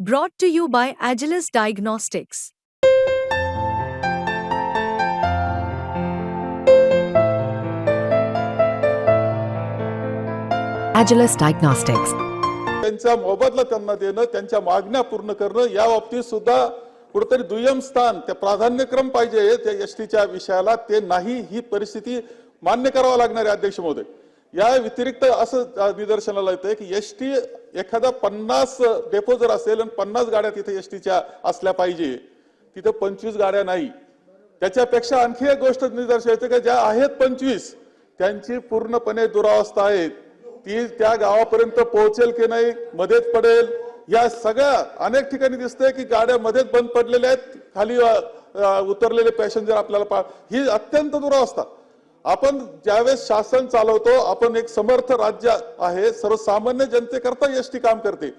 Brought to you by Agilis Diagnostics. Agilis Diagnostics. त्यांचा मोबदला त्यांना देणं त्यांच्या मागण्या पूर्ण करणं या बाबतीत सुद्धा कुठेतरी दुय्यम स्थान त्या प्राधान्यक्रम पाहिजे त्या एस टीच्या विषयाला ते नाही ही परिस्थिती मान्य करावं लागणार आहे अध्यक्ष महोदय या व्यतिरिक्त असं निदर्शनाला येतंय की एस टी एखादा पन्नास डेपो जर असेल आणि पन्नास गाड्या तिथे एस टीच्या असल्या पाहिजे तिथं पंचवीस गाड्या नाही. त्याच्यापेक्षा आणखी एक गोष्ट निदर्शन येते की ज्या आहेत पंचवीस त्यांची पूर्णपणे दुरावस्था आहे ती त्या गावापर्यंत पोहोचेल की नाही मध्येच पडेल. या सगळ्या अनेक ठिकाणी दिसतंय की गाड्या मध्येच बंद पडलेल्या आहेत खाली उतरलेले पॅसेंजर आपल्याला पा ही अत्यंत दुरावस्था. आपण ज्यावेळेस शासन चालवतो आपण एक समर्थ राज्य आहे सर्वसामान्य जनतेकरता एस टी काम करते.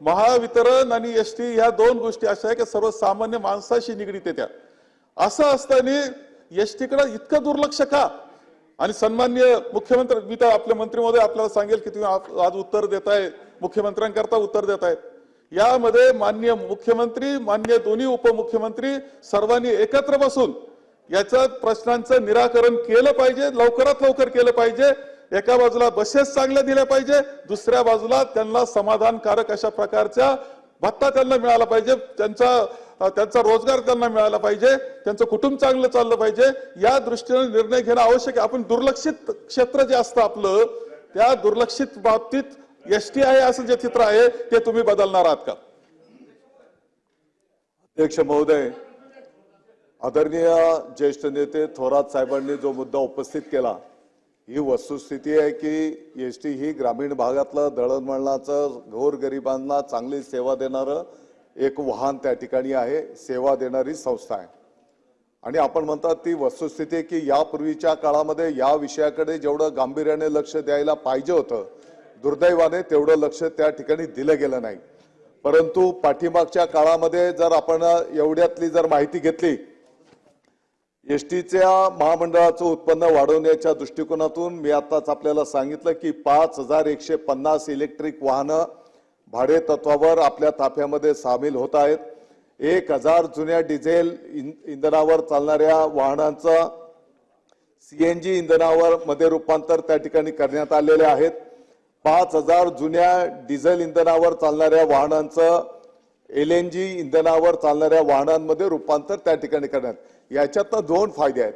महावितरण आणि एस टी ह्या दोन गोष्टी अशा आहे की सर्वसामान्य माणसाशी निगडीत येत्या. त्या असं असताना एसकडे इतकं दुर्लक्ष का? आणि सन्मान्य मुख्यमंत्री मी तर आपल्या मंत्रीमध्ये आपल्याला सांगेल की तुम्ही आज उत्तर देताय मुख्यमंत्र्यांकरता उत्तर देताय. यामध्ये मान्य मुख्यमंत्री मान्य दोन्ही उपमुख्यमंत्री सर्वांनी एकत्र बसून याचं प्रश्नांचं निराकरण केलं पाहिजे लवकरात लवकर केलं पाहिजे. एका बाजूला बसेस चांगल्या दिल्या पाहिजे दुसऱ्या बाजूला त्यांना समाधानकारक अशा प्रकारच्या भत्ता त्यांना मिळाला पाहिजे त्यांचा त्यांचा रोजगार त्यांना मिळाला पाहिजे त्यांचं कुटुंब चांगलं चाललं पाहिजे. या दृष्टीने निर्णय घेणं आवश्यक आहे. आपण दुर्लक्षित क्षेत्र जे असतं आपलं त्या दुर्लक्षित बाबतीत एस टी आहे असं जे चित्र आहे ते तुम्ही बदलणार आहात का? अध्यक्ष महोदय आदरणीय ज्येष्ठ नेते थोरात साहेबांनी जो मुद्दा उपस्थित केला ही वस्तुस्थिती आहे की एस टी ही ग्रामीण भागातलं दळणवळणाचं गोरगरिबांना चांगली सेवा देणारं एक वाहन त्या ठिकाणी आहे सेवा देणारी संस्था आहे. आणि आपण म्हणतात ती वस्तुस्थिती आहे की यापूर्वीच्या काळामध्ये या विषयाकडे जेवढं गांभीर्याने लक्ष द्यायला पाहिजे होतं दुर्दैवाने तेवढं लक्ष त्या ठिकाणी दिलं गेलं नाही. परंतु पाठीमागच्या काळामध्ये जर आपण एवढ्यातली जर माहिती घेतली एस टीच्या महामंडळाचं उत्पन्न वाढवण्याच्या दृष्टिकोनातून मी आताच आपल्याला सांगितलं की पाच हजार एकशे पन्नास इलेक्ट्रिक वाहनं भाडे तत्वावर आपल्या ताफ्यामध्ये सामील होत आहेत. एक हजार जुन्या डिझेल इंधनावर चालणाऱ्या वाहनांचं सी एन जी इंधनावर मध्ये रूपांतर त्या ठिकाणी करण्यात आलेले आहेत. पाच हजार जुन्या डिझेल इंधनावर चालणाऱ्या वाहनांचं एल एन जी इंधनावर चालणाऱ्या वाहनांमध्ये रूपांतर त्या ठिकाणी करण्यात याच्यातनं दोन फायदे आहेत.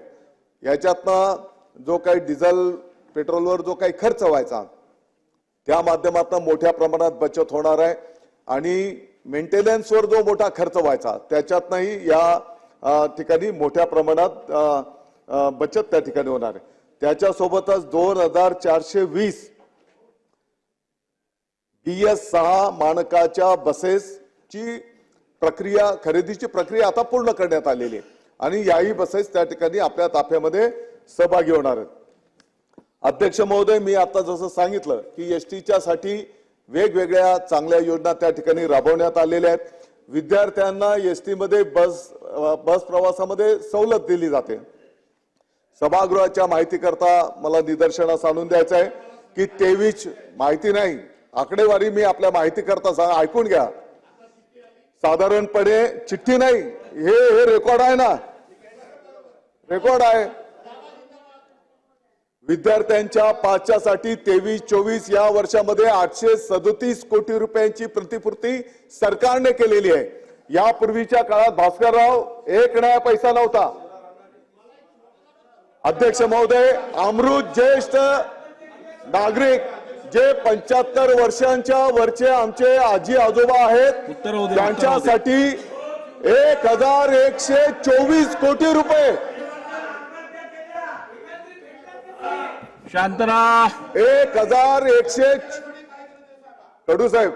याच्यातनं जो काही डिझेल पेट्रोलवर जो काही खर्च व्हायचा त्या माध्यमातून मोठ्या प्रमाणात बचत होणार आहे. आणि मेंटेनन्सवर जो मोठा खर्च व्हायचा त्याच्यातनंही या ठिकाणी मोठ्या प्रमाणात बचत त्या ठिकाणी होणार आहे. त्याच्यासोबतच दोन हजार चारशे वीस बी एस सहा मानकाच्या बसेसची प्रक्रिया खरेदीची प्रक्रिया आता पूर्ण करण्यात आलेली आहे. आणि याही बसेस त्या ठिकाणी आपल्या ताफ्यामध्ये सहभागी होणार आहेत. अध्यक्ष महोदय मी आता जसं सांगितलं की एस टीच्या साठी वेगवेगळ्या चांगल्या योजना त्या ठिकाणी राबवण्यात आलेल्या आहेत. विद्यार्थ्यांना एस टी मध्ये बस बस प्रवासामध्ये सवलत दिली जाते. सभागृहाच्या माहिती करता मला निदर्शनास आणून द्यायचं आहे की तेवीस माहिती नाही. आकडेवारी मी आपल्या माहिती करता सांग ऐकून घ्या. साधारणपणे चिठ्ठी नाही हे हे रेकॉर्ड आहे ना? रेकॉर्ड आहे. विद्यार्थ्यांच्या पाचच्यासाठी तेवीस चोवीस या वर्षामध्ये आठशे सदोतीस कोटी रुपयांची प्रतिपूर्ती सरकारने केलेली आहे. यापूर्वीच्या काळात भास्करराव एक नया पैसा नव्हता. अध्यक्ष महोदय अमृत ज्येष्ठ नागरिक जे पंच्याहत्तर वर्षांच्या वरचे आमचे आजी आजोबा आहेत त्यांच्यासाठी एक हजार एकशे चोवीस कोटी रुपये. शांत राहा एक हजार एकशे कडू साहेब.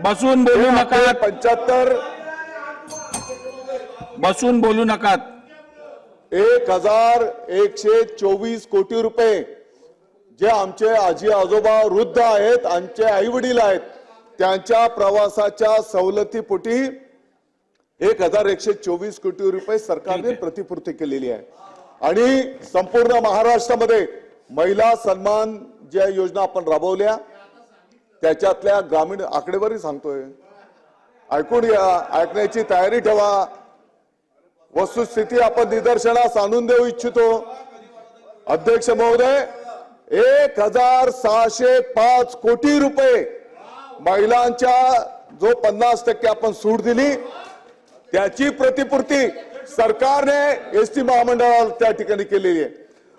बसून बोलू नका. पंच्याहत्तर. बसून बोलू नकात एक हजार एकशे चोवीस कोटी रुपये. जे आमचे आजी आजोबा वृद्ध आहेत आमचे आई वडील आहेत त्यांच्या प्रवासाच्या सवलतीपोटी एक हजार एकशे चोवीस कोटी रुपये सरकारने प्रतिपूर्ती केलेली आहे. आणि संपूर्ण महाराष्ट्रामध्ये महिला सन्मान ज्या योजना आपण राबवल्या त्याच्यातल्या ग्रामीण आकडेवारी सांगतोय. ऐकून घ्या ऐकण्याची तयारी ठेवा. वस्तुस्थिती आपण निदर्शनास आणून देऊ इच्छितो. अध्यक्ष महोदय एक हजार सहाशे पाच कोटी रुपये महिलांच्या जो पन्नास टक्के आपण सूट दिली त्याची प्रतिपूर्ती सरकारने एस टी महामंडळाला त्या ठिकाणी केलेली आहे.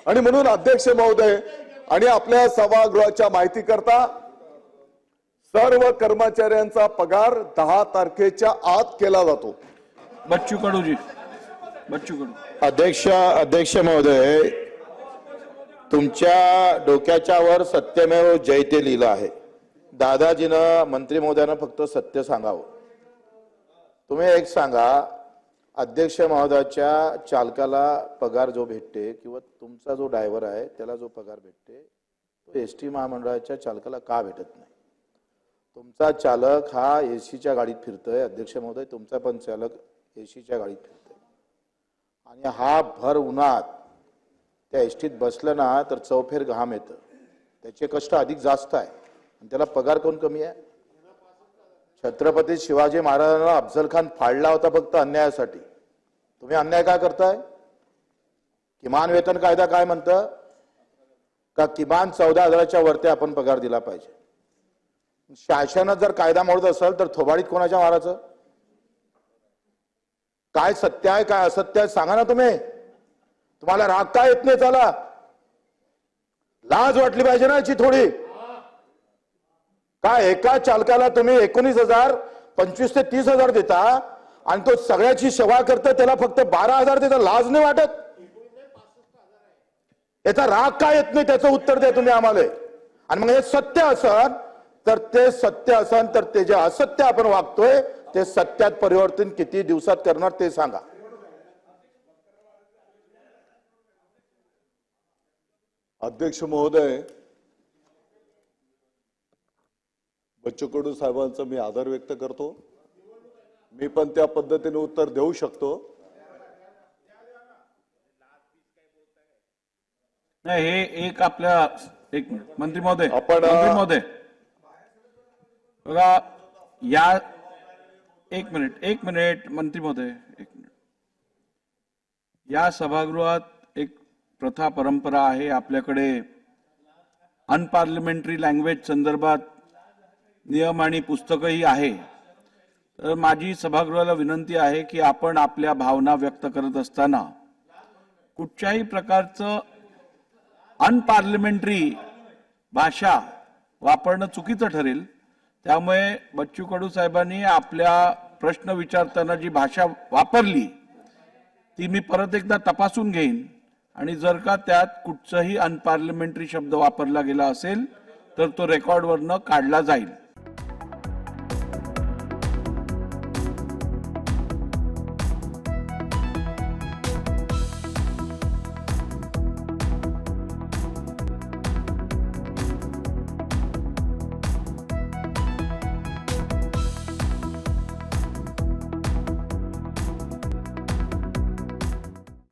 आणि म्हणून अध्यक्ष महोदय आणि आपल्या सभागृहाच्या माहिती करता सर्व कर्मचाऱ्यांचा पगार दहा तारखेच्या आत केला जातो. बच्चू कडूजी बच्चू कडू. अध्यक्ष अध्यक्ष महोदय तुमच्या डोक्याच्या वर सत्यमेव जयते लिहिलं आहे. दादाजीनं मंत्री महोदयानं फक्त सत्य सांगावं. तुम्ही एक सांगा अध्यक्ष महोदयाच्या चालकाला पगार जो भेटते किंवा तुमचा जो ड्रायव्हर आहे त्याला जो पगार भेटते तो एस टी महामंडळाच्या चालकाला का भेटत नाही? तुमचा चालक हा एसीच्या गाडीत फिरतोय अध्यक्ष महोदय तुमचा पण चालक एसीच्या गाडीत फिरतोय. आणि हा भर उन्हात त्या एस टीत बसलं ना तर चौफेर घाम येतं. त्याचे कष्ट अधिक जास्त आहे. आणि त्याला पगार कोण कमी आहे? छत्रपती शिवाजी महाराजांना अफजल खान फाडला होता फक्त अन्यायासाठी. तुम्ही अन्याय काय करताय? किमान वेतन कायदा काय म्हणतं? का किमान चौदा हजाराच्या वरती आपण पगार दिला पाहिजे? शासनात जर कायदा मोडत असेल तर थोबाडीत कोणाच्या मारायचं काय सत्य आहे काय असत्य आहे सांगा ना तुम्ही. तुम्हाला राग काय येत नाही चला. लाज वाटली पाहिजे ना याची थोडी. काय एका चालकाला तुम्ही एकोणीस हजार पंचवीस ते तीस हजार देता आणि तो सगळ्याची सेवा करतो त्याला फक्त बारा हजार देता लाज नाही वाटत? याचा राग काय येत नाही? त्याचं उत्तर द्या तुम्ही आम्हाला. आणि मग हे सत्य असन तर ते सत्य असन तर ते जे असत्य आपण वागतोय ते सत्यात परिवर्तन किती दिवसात करणार ते सांगा. अध्यक्ष महोदय बच्चू कडू साहेबांचा मी आदर व्यक्त करतो. मी पण त्या पद्धतीने उत्तर देऊ शकतो. नाही हे एक आपल्या एक मंत्री महोदय आपण, महोदय. बघा या एक मिनिट एक मिनिट मंत्री महोदय एक मिनिट. या सभागृहात एक प्रथा परंपरा आहे आपल्याकडे. अनपार्लिमेंटरी लँग्वेज संदर्भात नियम आणि पुस्तकही आहे. तर माझी सभागृहाला विनंती आहे की आपण आपल्या भावना व्यक्त करत असताना कुठच्याही प्रकारचं अनपार्लिमेंटरी भाषा वापरणं चुकीचं ठरेल. त्यामुळे बच्चू कडू साहेबांनी आपल्या प्रश्न विचारताना जी भाषा वापरली ती मी परत एकदा तपासून घेईन. आणि जर का त्यात कुठचाही अनपार्लिमेंटरी शब्द वापरला गेला असेल तर तो रेकॉर्डवरनं काढला जाईल.